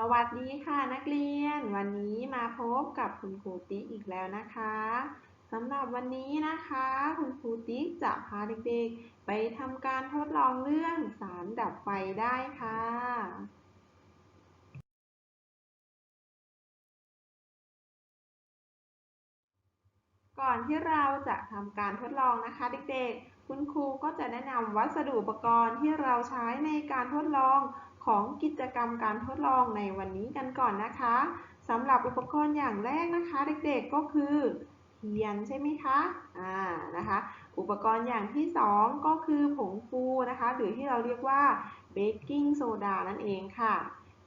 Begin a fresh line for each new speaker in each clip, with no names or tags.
สวัสดีค่ะนักเรียน วันนี้มาพบกับคุณครูติ๊กอีกแล้วนะคะสำหรับวันนี้นะคะ คุณครูติ๊กจะพาเด็กๆ ไปทำการทดลองเรื่องสารดับไฟได้ค่ะก่อนที่เราจะทำการทดลองนะคะเด็กๆ คุณครูก็จะแนะนำวัสดุอุปกรณ์ที่เราใช้ในการทดลอง ของกิจกรรมการทดลองในวันนี้กันก่อนนะคะสำหรับอุปกรณ์อย่างแรกนะคะ เด็กๆก็คือเทียนใช่ไหมคะอ่านะคะอุปกรณ์อย่างที่สองก็คือผงฟูนะคะ หรือที่เราเรียกว่าเบกกิ้งโซดานั่นเองค่ะ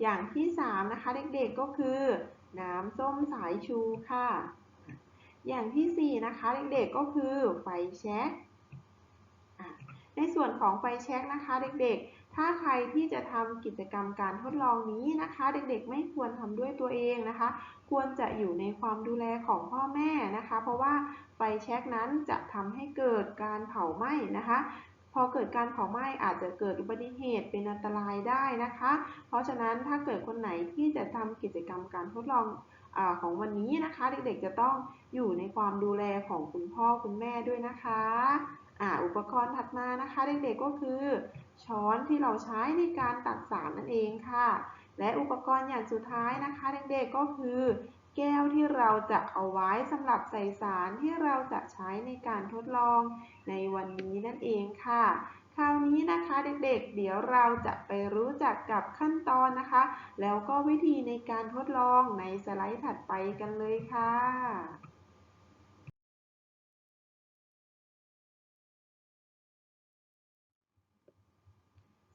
อย่างที่สามนะคะเด็กๆก็คือน้ำส้มสายชูค่ะ อย่างที่สี่นะคะเด็กๆก็คือไฟแช็กในส่วนของไฟแช็กนะคะเด็กๆ ถ้าใครที่จะทำกิจกรรมการทดลองนี้นะคะ เด็กๆ ไม่ควรทำด้วยตัวเองนะคะ ควรจะอยู่ในความดูแลของพ่อแม่นะคะ เพราะว่าไฟแช็กนั้นจะทำให้เกิดการเผาไหม้นะคะ พอเกิดการเผาไหม้อาจจะเกิดอุบัติเหตุเป็นอันตรายได้นะคะ เพราะฉะนั้นถ้าเกิดคนไหนที่จะทำกิจกรรมการทดลองอของวันนี้นะคะ เด็กๆ จะต้องอยู่ในความดูแลของคุณพ่อคุณแม่ด้วยนะคะอ่าอุปกรณ์ถัดมานะคะ เด็กๆ ก็คือ ช้อนที่เราใช้ในการตักสารนั่นเองค่ะ และอุปกรณ์อย่างสุดท้ายนะคะเด็กๆก็คือ แก้วที่เราจะเอาไว้สำหรับใส่สารที่เราจะใช้ในการทดลองในวันนี้นั่นเองค่ะคราวนี้นะคะเด็กๆ เดี๋ยวเราจะไปรู้จักกับขั้นตอนนะคะ แล้วก็วิธีในการทดลองในสไลด์ถัดไปกันเลยค่ะ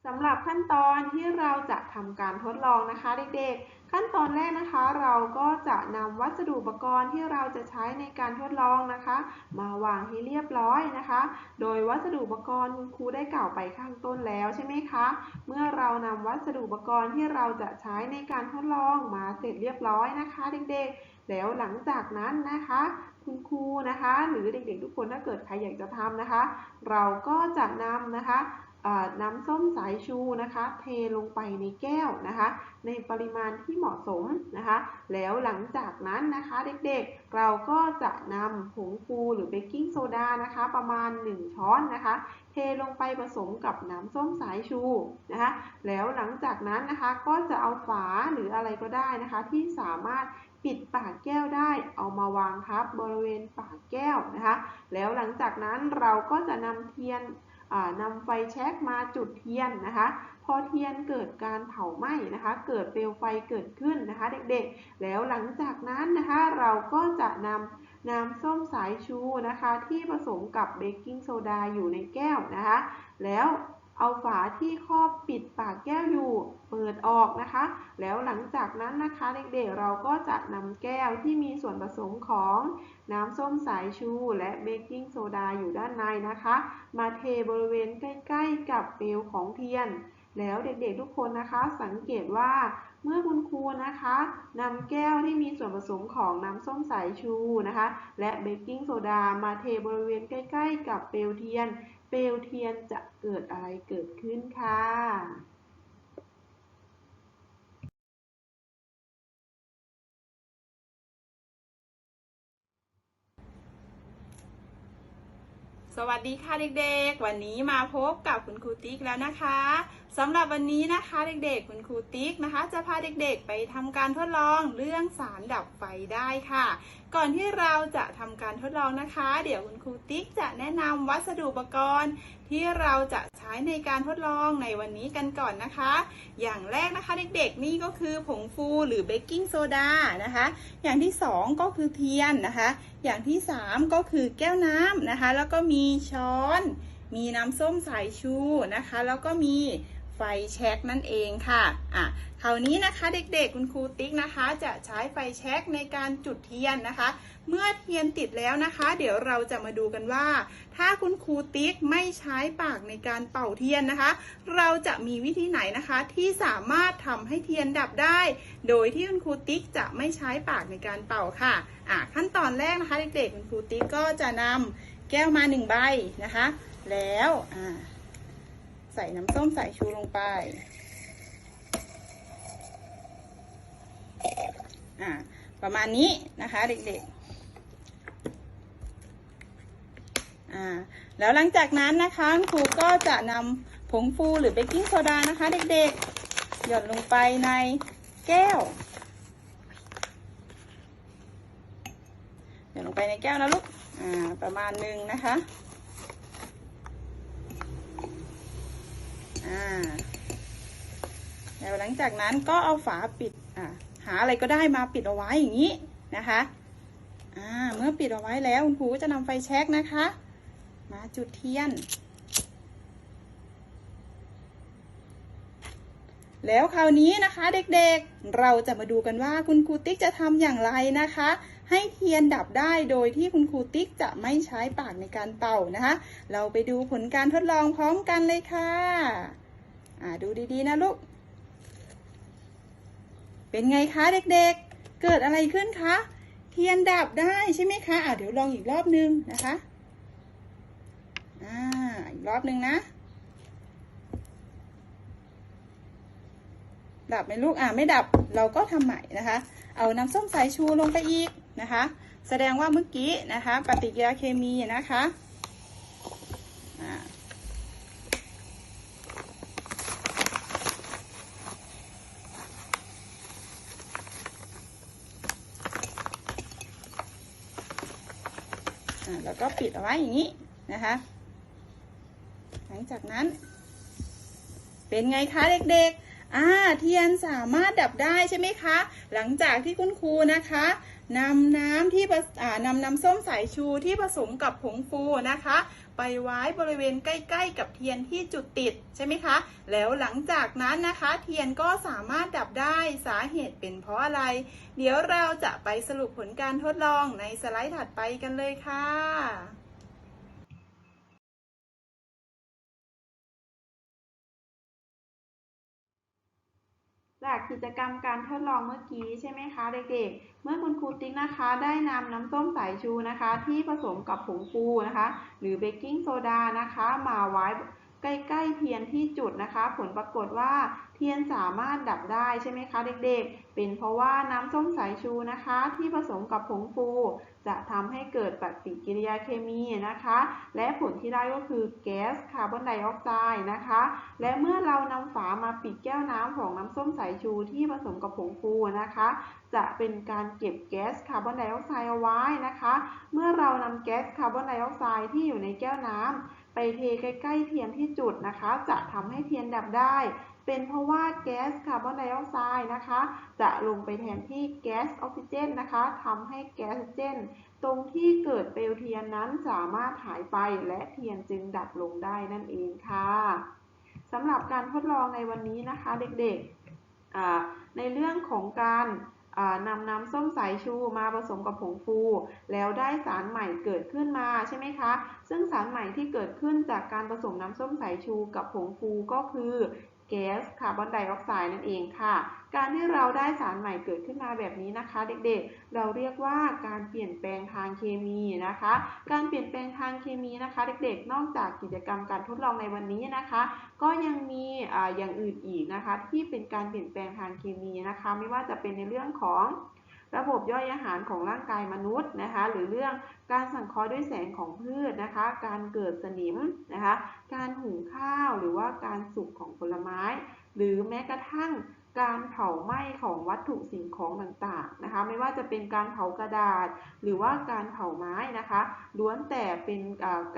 สำหรับขั้นตอนที่เราจะทำการทดลองนะคะเด็กๆ ขั้นตอนแรกนะคะเราก็จะนำวัสดุอุปกรณ์ที่เราจะใช้ในการทดลองนะคะ มาวางให้เรียบร้อยนะคะ โดยวัสดุอุปกรณ์คุณครูได้กล่าวไปข้างต้นแล้วใช่ไหมคะ เมื่อเรานำวัสดุอุปกรณ์ที่เราจะใช้ในการทดลองมาเสร็จเรียบร้อยนะคะ เด็กๆ แล้วหลังจากนั้นนะคะคุณครูนะคะ หรือเด็กๆ ทุกคนถ้าเกิดใครอยากจะทำนะคะ เราก็จะนำนะคะ น้ำส้มสายชูนะคะ เทลงไปในแก้วนะคะ ในปริมาณที่เหมาะสมนะคะ แล้วหลังจากนั้นนะคะเด็กๆ เราก็จะนำผงฟูหรือเบกกิ้งโซดานะคะ ประมาณ 1 ช้อนนะคะ เทลงไปผสมกับน้ำส้มสายชูนะคะ แล้วหลังจากนั้นนะคะก็จะเอาฝาหรืออะไรก็ได้นะคะ ที่สามารถปิดปากแก้วได้เอามาวางทับบริเวณปากแก้วนะคะ แล้วหลังจากนั้นเราก็จะนำเทียน นำไฟแช็กมาจุดเทียนนะคะ พอเทียนเกิดการเผาไหม้นะคะ เกิดเปลวไฟเกิดขึ้นนะคะ เด็กๆ แล้วหลังจากนั้นนะคะ เราก็จะนำน้ำส้มสายชูนะคะ ที่ผสมกับเบกกิ้งโซดาอยู่ในแก้วนะคะ แล้ว เอาฝาที่ครอบปิดปากแก้วอยู่เปิดออกนะคะ แล้วหลังจากนั้นนะคะเด็กๆเราก็จะนำแก้วที่มีส่วนผสมของน้ำส้มสายชูและเบกกิ้งโซดาอยู่ด้านในนะคะ มาเทบริเวณใกล้ๆกับเปลวของเทียน แล้วเด็กๆทุกคนนะคะ สังเกตว่า เมื่อคุณครูนะคะนำแก้วที่มีส่วนผสมของน้ำส้มสายชูนะคะ และเบกกิ้งโซดามาเทบริเวณใกล้ๆ กับเปลวเทียน เปลวเทียนจะเกิดอะไรเกิดขึ้นค่ะ
สวัสดีค่ะเด็กๆ วันนี้มาพบกับคุณครูติ๊กแล้วนะคะ สำหรับวันนี้นะคะเด็กๆ คุณครูติ๊กนะคะ จะพาเด็กๆ ไปทำการทดลองเรื่องสารดับไฟได้ค่ะ ก่อนที่เราจะทำการทดลองนะคะ เดี๋ยวคุณครูติ๊กจะแนะนำวัสดุอุปกรณ์ ที่เราจะใช้ในการทดลองในวันนี้กันก่อนนะคะ อย่างแรกนะคะเด็กๆ นี่ก็คือผงฟูหรือเบกกิ้งโซดานะคะ อย่างที่สองก็คือเทียนนะคะ อย่างที่สามก็คือแก้วน้ำนะคะ แล้วก็มีช้อน มีน้ำส้มสายชูนะคะ แล้วก็มี ไฟแช็กนั่นเองค่ะอะคราวนี้นะคะเด็กๆคุณครูติ๊กนะคะ จะใช้ไฟแช็กในการจุดเทียนนะคะ เมื่อเทียนติดแล้วนะคะ เดี๋ยวเราจะมาดูกันว่า ถ้าคุณครูติ๊กไม่ใช้ปากในการเป่าเทียนนะคะ เราจะมีวิธีไหนนะคะที่สามารถทำให้เทียนดับได้ โดยที่คุณครูติ๊กจะไม่ใช้ปากในการเป่าค่ะอะขั้นตอนแรกนะคะเด็กๆคุณครูติ๊กก็จะนำแก้วมาหนึ่งใบนะคะ แล้วอ่า ใส่น้ำส้มสายชูลงไป อ่า ประมาณนี้นะคะเด็กๆ อ่า แล้วหลังจากนั้นนะคะครูก็จะนำผงฟูหรือเบกกิ้งโซดานะคะเด็กๆ หยดลงไปในแก้ว หยดลงไปในแก้วนะลูก อ่า ประมาณหนึ่งนะคะ อ่าแล้วหลังจากนั้นก็เอาฝาปิดอ่าหาอะไรก็ได้มาปิดเอาไว้อย่างนี้นะคะอ่าเมื่อปิดเอาไว้แล้วคุณครูก็จะนำไฟแช็กนะคะ มาจุดเทียน แล้วคราวนี้นะคะเด็กๆ เราจะมาดูกันว่าคุณครูติ๊กจะทำอย่างไรนะคะ ให้เทียนดับได้โดยที่คุณครูติ๊กจะไม่ใช้ปากในการเป่านะคะ เราไปดูผลการทดลองพร้อมกันเลยค่ะอ่าดูดีๆนะลูก เป็นไงคะเด็กๆ เกิดอะไรขึ้นคะ เทียนดับได้ใช่ไหมคะอ่าเดี๋ยวลองอีกรอบนึงนะคะอ่าอีกรอบนึงนะดับไหมลูก อ่าไม่ดับ เราก็ทำใหม่นะคะ เอาน้ำส้มสายชูลงไปอีก นะคะ แสดงว่าเมื่อกี้นะคะ ปฏิกิริยาเคมีนะคะอ่าแล้วก็ปิดเอาไว้อย่างนี้นะคะ หลังจากนั้น เป็นไงคะเด็กๆ อ่าเทียนสามารถดับได้ใช่ไหมคะ หลังจากที่คุณครูนะคะนำน้ำที่นำน้ำส้มสายชูที่ผสมกับผงฟูนะคะ ไปไว้บริเวณใกล้ ๆ กับเทียนที่จุดติดใช่ไหมคะ แล้วหลังจากนั้นนะคะ เทียนก็สามารถดับได้สาเหตุเป็นเพราะอะไร เดี๋ยวเราจะไปสรุปผลการทดลองในสไลด์ถัดไปกันเลยค่ะ
จากกิจกรรมการทดลองเมื่อกี้ใช่ไหมคะเด็กๆ เมื่อคุณครูติ๊กนะคะ ได้นำน้ำส้มสายชูนะคะ ที่ผสมกับผงฟูนะคะ หรือเบกกิ้งโซดานะคะ มาไว้ใกล้ๆเทียนที่จุดนะคะ ผลปรากฏว่าเทียนสามารถดับได้ใช่ไหมคะเด็กๆ เป็นเพราะว่าน้ำส้มสายชูนะคะ ที่ผสมกับผงฟู จะทำให้เกิดปฏิกิริยาเคมีนะคะ และผลที่ได้ก็คือแก๊สคาร์บอนไดออกไซด์นะคะ และเมื่อเรานำฝามาปิดแก้วน้ำของน้ำส้มสายชูที่ผสมกับผงฟูนะคะ จะเป็นการเก็บแก๊สคาร์บอนไดออกไซด์เอาไว้นะคะ เมื่อเรานำแก๊สคาร์บอนไดออกไซด์ที่อยู่ในแก้วน้ำไปเทใกล้ๆเทียนที่จุดนะคะ จะทำให้เทียนดับได้ เป็นเพราะว่าแก๊สคาร์บอนไดออกไซด์นะคะ จะลงไปแทนที่แก๊สออกซิเจนนะคะทำให้แก๊สออกซิเจน ตรงที่เกิดเปลวเทียนนั้นสามารถหายไปและเทียนจึงดับลงได้นั่นเองค่ะสำหรับการทดลองในวันนี้นะคะเด็กๆ ในเรื่องของการนำน้ำส้มสายชูมาผสมกับผงฟู แล้วได้สารใหม่เกิดขึ้นมาใช่ไหมคะ ซึ่งสารใหม่ที่เกิดขึ้นจากการผสมน้ำส้มสายชูกับผงฟูก็คือ แก๊สคาร์บอนไดออกไซด์นั่นเองค่ะ การที่เราได้สารใหม่เกิดขึ้นมาแบบนี้นะคะ เด็กๆ เราเรียกว่าการเปลี่ยนแปลงทางเคมีนะคะ การเปลี่ยนแปลงทางเคมีนะคะ เด็กๆ นอกจากกิจกรรมการทดลองในวันนี้นะคะ ก็ยังมีออย่างอื่นอีกนะคะ ที่เป็นการเปลี่ยนแปลงทางเคมีนะคะ ไม่ว่าจะเป็นในเรื่องของ ระบบย่อยอาหารของร่างกายมนุษย์นะคะ หรือเรื่องการสังเคราะห์ด้วยแสงของพืชนะคะ การเกิดสนิมนะคะ การหุงข้าวหรือว่าการสุกของผลไม้ หรือแม้กระทั่งการเผาไหม้ของวัตถุสิ่งของต่างๆนะคะ ไม่ว่าจะเป็นการเผากระดาษ หรือว่าการเผาไม้นะคะล้วนแต่เป็น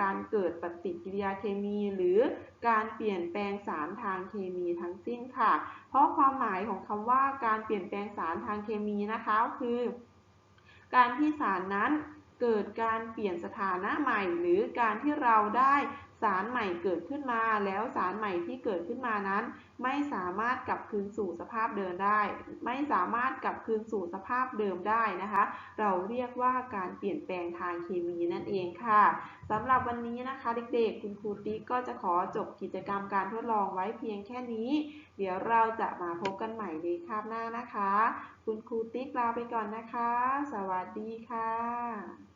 การเกิดปฏิกิริยาเคมีหรือ การเปลี่ยนแปลงสารทางเคมีทั้งสิ้นค่ะ เพราะความหมายของคำว่าการเปลี่ยนแปลงสารทางเคมีนะคะคือ การที่สารนั้นเกิดการเปลี่ยนสถานะใหม่ หรือการที่เราได้ สารใหม่เกิดขึ้นมา แล้วสารใหม่ที่เกิดขึ้นมานั้น ไม่สามารถกลับคืนสู่สภาพเดิมได้ ไม่สามารถกลับคืนสู่สภาพเดิมได้นะคะ เราเรียกว่าการเปลี่ยนแปลงทางเคมีนั่นเองค่ะสำหรับวันนี้นะคะเด็กๆ คุณครูติ๊กก็จะขอจบกิจกรรมการทดลองไว้เพียงแค่นี้ เดี๋ยวเราจะมาพบกันใหม่ในคาบหน้านะคะ คุณครูติ๊กลาไปก่อนนะคะ สวัสดีค่ะ